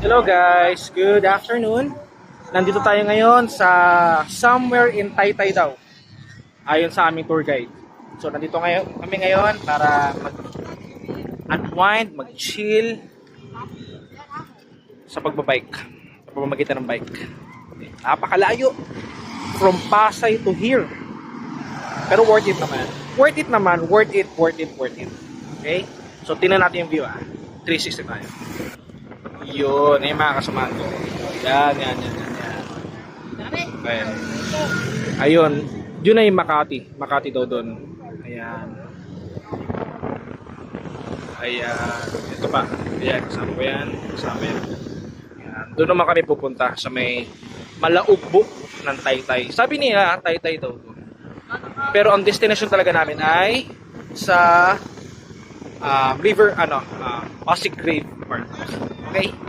Hello guys, good afternoon. Nandito tayo ngayon sa somewhere in Taytay daw. Ayon sa aming tour guide. So nandito ngayon kami ngayon para mag unwind, mag-chill sa pagbabike. Sa pamamagitan ng bike. Napakalayo from Pasay to here. Pero worth it naman. Worth it naman, worth it, worth it, worth it. Okay? So tingnan natin yung view ah. 360 tayo. Yun, eh mga kasamahan ko. Yan, yan, yan, yan, yan. Ayun, yun ay Makati. Makati daw doon. Ayan. Ayan. Ito pa. Ayan, kasama ko yan. Kasama yan. Ayan. Doon naman kami pupunta sa may malaubbo ng Taytay. Sabi niya, Taytay daw doon. Pero ang destination talaga namin ay sa ah, river, ano, uh, Pasig Grave Park. Okay?